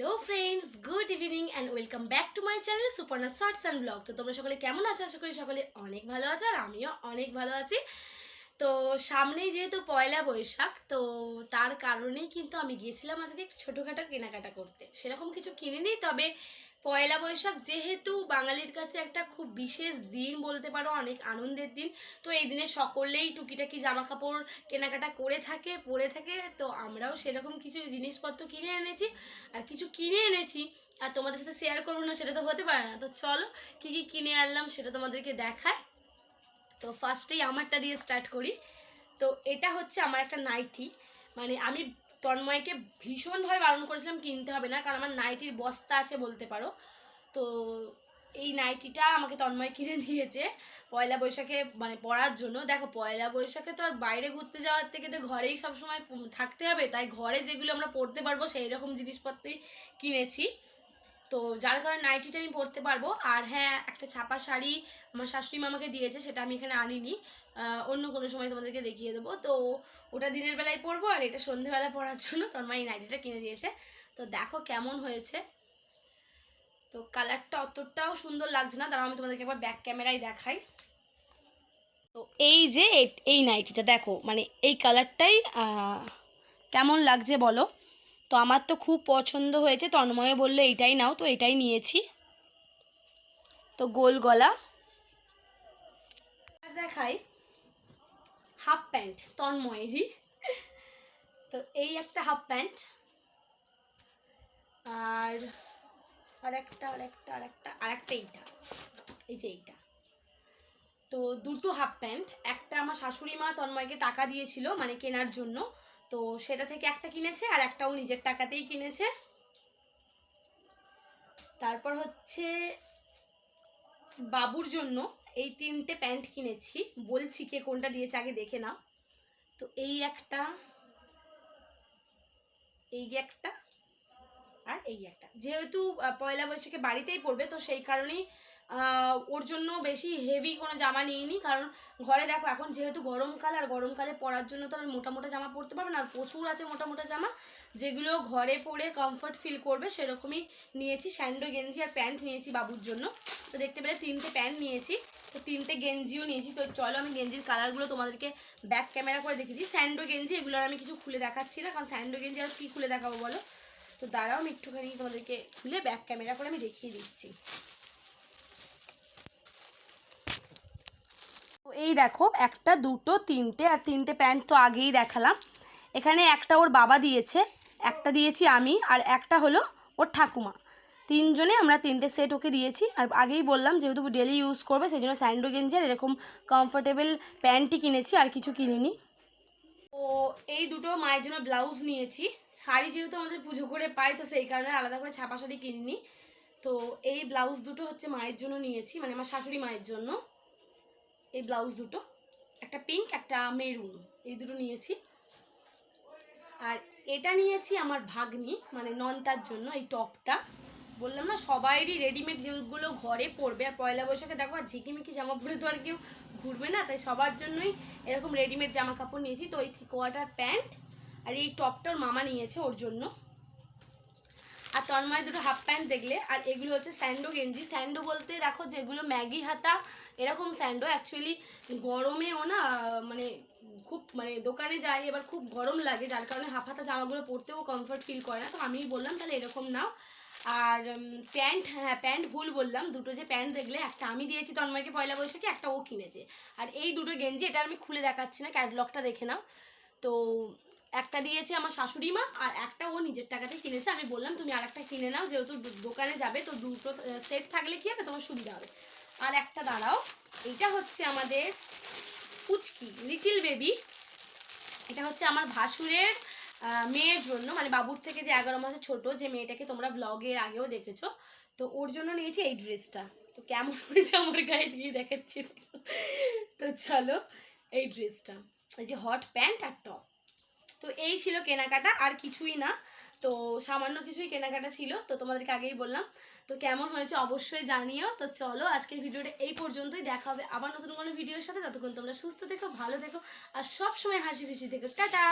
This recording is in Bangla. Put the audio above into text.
Hello friends good evening and welcome back to my channel Suparna shorts and blog তো তোমরা সকলে কেমন আছো? আশা করি সকলে অনেক ভালো আছো আর আমিও অনেক ভালো আছি। তো সামনেই যেহেতু পয়লা বৈশাখ, তো তার কারণেই কিন্তু আমি গিয়েছিলাম আজকে একটু ছোটোখাটো কেনাকাটা করতে। সেরকম কিছু কিনিনি, তবে পয়লা বৈশাখ যেহেতু বাঙালির কাছে একটা খুব বিশেষ দিন বলতে পারো, অনেক আনন্দের দিন, তো এই দিনে সকলেই টুকিটাকি জামা কাপড় কেনাকাটা করে থাকে, পরে থাকে, তো আমরাও সেরকম কিছু জিনিসপত্র কিনে এনেছি, আর কিছু কিনে এনেছি, আর তোমাদের সাথে শেয়ার করব না, সেটা তো হতে পারে না। তো চলো, কী কী কিনে আনলাম সেটা তোমাদেরকে দেখায় তো ফার্স্টেই আমারটা দিয়ে স্টার্ট করি। তো এটা হচ্ছে আমার একটা নাইটি মানে আমি তন্ময়কে ভীষণভাবে বারণ করেছিলাম কিনতে হবে না, কারণ আমার নাইটির বস্তা আছে বলতে পারো। তো এই নাইটিটা আমাকে তন্ময় কিনে দিয়েছে পয়লা বৈশাখে মানে পড়ার জন্য। দেখো, পয়লা বৈশাখে তো আর বাইরে ঘুরতে যাওয়ার থেকে তো ঘরেই সবসময় থাকতে হবে, তাই ঘরে যেগুলো আমরা পড়তে পারব সেই রকম জিনিসপত্রই কিনেছি। তো যার কারণে নাইটিটা আমি পরতে পারব। আর হ্যাঁ একটা ছাপা শাড়ি আমার শাশুড়ি মামাকে দিয়েছে, সেটা আমি এখানে আনিনি। অন্য কোনো সময় তোমাদেরকে দেখিয়ে দেবো। তো ওটা দিনের বেলায় পরবো আর এটা সন্ধেবেলা পরার জন্য মা এই নাইটিটা কিনে দিয়েছে। তো দেখো কেমন হয়েছে। তো কালারটা অতটাও সুন্দর লাগছে না। তারা আমি তোমাদেরকে একবার ব্যাক ক্যামেরায় দেখাই। তো এই যে এই নাইটিটা দেখো মানে এই কালারটাই কেমন লাগছে বলো? তো আমার তো খুব পছন্দ হয়েছে। তন্ময় বলল, এইটাই নাও, তো এটাই নিয়েছি। তো গোল গলা। আর দেখাই হাফ প্যান্ট তন্ময়েরই। তো এই একটা হাফ প্যান্ট। আর আর একটা আর একটা আর একটা আর একটা এইটা। এই যে এইটা। তো দুটো হাফ প্যান্ট। একটা আমার শাশুড়ি মা তন্ময়কে টাকা দিয়েছিল মানে কেনার জন্য। তো সেটা থেকে একটা কিনেছে আর একটাও নিজের টাকাতেই কিনেছে। তারপর হচ্ছে বাবুর জন্য এই তিনটে প্যান্ট কিনেছি। বলছি কে কোনটা দিয়েছে আগে দেখে নাও। তো এই একটা এই একটা আর এই একটা। যেহেতু পয়লা বৈশাখে বাড়িতেই পড়বে, তো সেই কারণেই ওর জন্য বেশি হেভি কোনো জামা নিইনি। কারণ ঘরে দেখো, এখন যেহেতু গরমকাল, আর গরমকালে পরার জন্য তো আর মোটা মোটা জামা পরতে পারবে না। আর প্রচুর আছে মোটা মোটা জামা, যেগুলো ঘরে পরে কমফর্ট ফিল করবে, সেরকমই নিয়েছি। স্যান্ডো, গেঞ্জি আর প্যান্ট নিয়েছি বাবুর জন্য। তো দেখতে পেলে তিনটে প্যান্ট নিয়েছি। তো তিনটে গেঞ্জিও নিয়েছি। তো চলো আমি গেঞ্জির কালারগুলো তোমাদেরকে ব্যাক ক্যামেরা করে দেখে দিই। স্যান্ডো, গেঞ্জি, এগুলো আমি কিছু খুলে দেখাচ্ছি না। কারণ স্যান্ডো, গেঞ্জি আর কী খুলে দেখাবো বলো? তো দাঁড়াও, আমি একটুখানি তোমাদেরকে খুলে ব্যাক ক্যামেরা করে আমি দেখিয়ে দিচ্ছি। এই দেখো, একটা, দুটো, তিনটে, আর তিনটে প্যান্ট তো আগেই দেখালাম। এখানে একটা ওর বাবা দিয়েছে, একটা দিয়েছি আমি, আর একটা হলো ওর ঠাকুমা। তিনজনে আমরা তিনটে সেট ওকে দিয়েছি, আর আগেই বললাম যেহেতু ডেলি ইউজ করবে, সেই জন্য স্যান্ডো গেঞ্জি আর এরকম কমফোর্টেবল প্যান্টই কিনেছি, আর কিছু কিনিনি। তো এই দুটো মায়ের জন্য ব্লাউজ নিয়েছি। শাড়ি যেহেতু আমাদের পুজো করে পাই তো সেই কারণে আলাদা করে ছাপা শাড়ি কিনিনি। তো এই ব্লাউজ দুটো হচ্ছে মায়ের জন্য নিয়েছি মানে আমার শাশুড়ি মায়ের জন্য। এই ব্লাউজ দুটো, একটা পিঙ্ক একটা মেরুন এই দুটো নিয়েছি। আর এটা নিয়েছি আমার ভাগ্নি মানে নন্তার জন্য এই টপটা। বললাম না, সবাইরই রেডিমেড যেগুলো ঘরে পরবে। আর পয়লা বৈশাখে দেখো, আর ঝিকিমিকি জামা পরে তো আর কেউ ঘুরবে না, তাই সবার জন্যই এরকম রেডিমেড জামা কাপড় নিয়েছি। তো এই থ্রি কোয়ার্টার প্যান্ট আর এই টপটা ওর মামা নিয়েছে ওর জন্য। তন্ময় দুটো হাফ প্যান্ট দেখলে, আর এগুলো হচ্ছে স্যান্ডো গেঞ্জি। স্যান্ডো বলতে দেখো যেগুলো ম্যাগি হাতা, এরকম স্যান্ডো। অ্যাকচুয়ালি গরমেও না মানে খুব মানে দোকানে যাই, এবার খুব গরম লাগে, যার কারণে হাফ হাতা জামাগুলো পরতেও কমফর্ট ফিল করে না। তো আমিই বললাম, তাহলে এরকম নাও। আর প্যান্ট হ্যাঁ প্যান্ট ভুল বললাম। দুটো যে প্যান্ট দেখলে, একটা আমি দিয়েছি তন্ময়কে পয়লা বৈশাখে, একটা ও কিনেছে। আর এই দুটো গেঞ্জি, এটা আমি খুলে দেখাচ্ছি না ক্যাটলগটা দেখে নাও। তো একটা দিয়েছে আমার শাশুড়ি মা, আর একটা ও নিজের টাকাতে কিনেছে। আমি বললাম, তুমি আর একটা কিনে নাও, যেহেতু দোকানে যাবে, তো দুটো সেট থাকলে কি হবে? তোমার সুবিধা হবে। আর একটা দাঁড়াও এটা হচ্ছে আমাদের পুচকি লিটিল বেবি এটা হচ্ছে আমার ভাসুরের মেয়ের জন্য মানে বাবুর থেকে যে এগারো মাসে ছোট, যে মেয়েটাকে তোমরা ব্লগের আগেও দেখেছ। তো ওর জন্য নিয়েছি এই ড্রেসটা তো কেমন হয়েছে আমার গায়ে দিয়ে দেখাচ্ছি। তো চলো, এই ড্রেসটা এই যে হট প্যান্ট আর টপ তো এই ছিল কেনাকাটা, আর কিছুই না। তো সামান্য কিছুই কেনাকাটা ছিল, তো তোমাদেরকে আগেই বললাম। তো কেমন হয়েছে অবশ্যই জানিও। তো চলো আজকের ভিডিওটা এই পর্যন্তই, দেখা হবে আবার নতুন কোনো ভিডিওর সাথে। ততক্ষণ তোমরা সুস্থ দেখো ভালো দেখো আর সবসময় হাসি খুশি থেকো। টাটা!